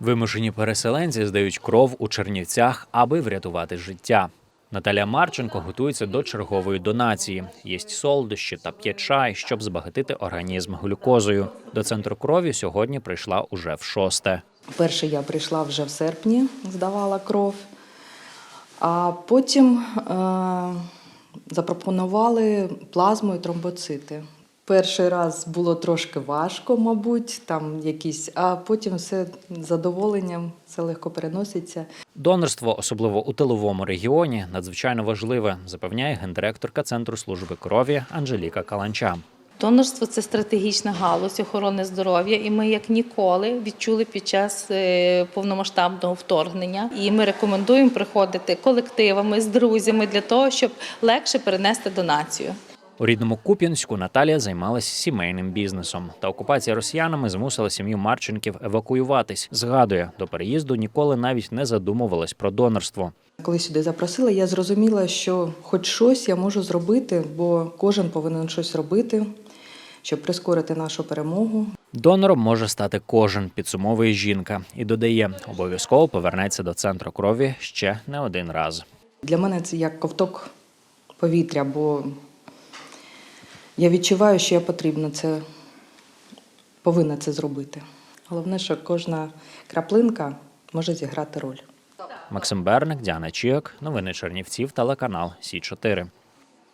Вимушені переселенці здають кров у Чернівцях, аби врятувати життя. Наталя Марченко готується до чергової донації. Їсть солодощі та п'є чай, щоб збагатити організм глюкозою. До центру крові сьогодні прийшла уже в шосте. Перше я прийшла вже в серпні, здавала кров, а потім е- запропонували плазму і тромбоцити. Перший раз було трошки важко, мабуть, там якісь, а потім все з задоволенням, все легко переноситься. Донорство, особливо у тиловому регіоні, надзвичайно важливе, запевняє гендиректорка Центру служби крові Анжеліка Каланча. Донорство це стратегічна галузь охорони здоров'я, і ми як ніколи відчули під час е, повномасштабного вторгнення. І ми рекомендуємо приходити колективами з друзями для того, щоб легше перенести донацію. У рідному Куп'янську Наталія займалася сімейним бізнесом. Та окупація росіянами змусила сім'ю Марченків евакуюватись. Згадує, до переїзду ніколи навіть не задумувалась про донорство. Коли сюди запросила, я зрозуміла, що хоч щось я можу зробити, бо кожен повинен щось робити, щоб прискорити нашу перемогу. Донором може стати кожен, підсумовує жінка, і додає, обов'язково повернеться до центру крові ще не один раз. Для мене це як ковток повітря, бо я відчуваю, що я потрібна це, повинна це зробити. Головне, що кожна краплинка може зіграти роль. Максим Берник, Діана Чіок, новини Чернівців, телеканал Сі 4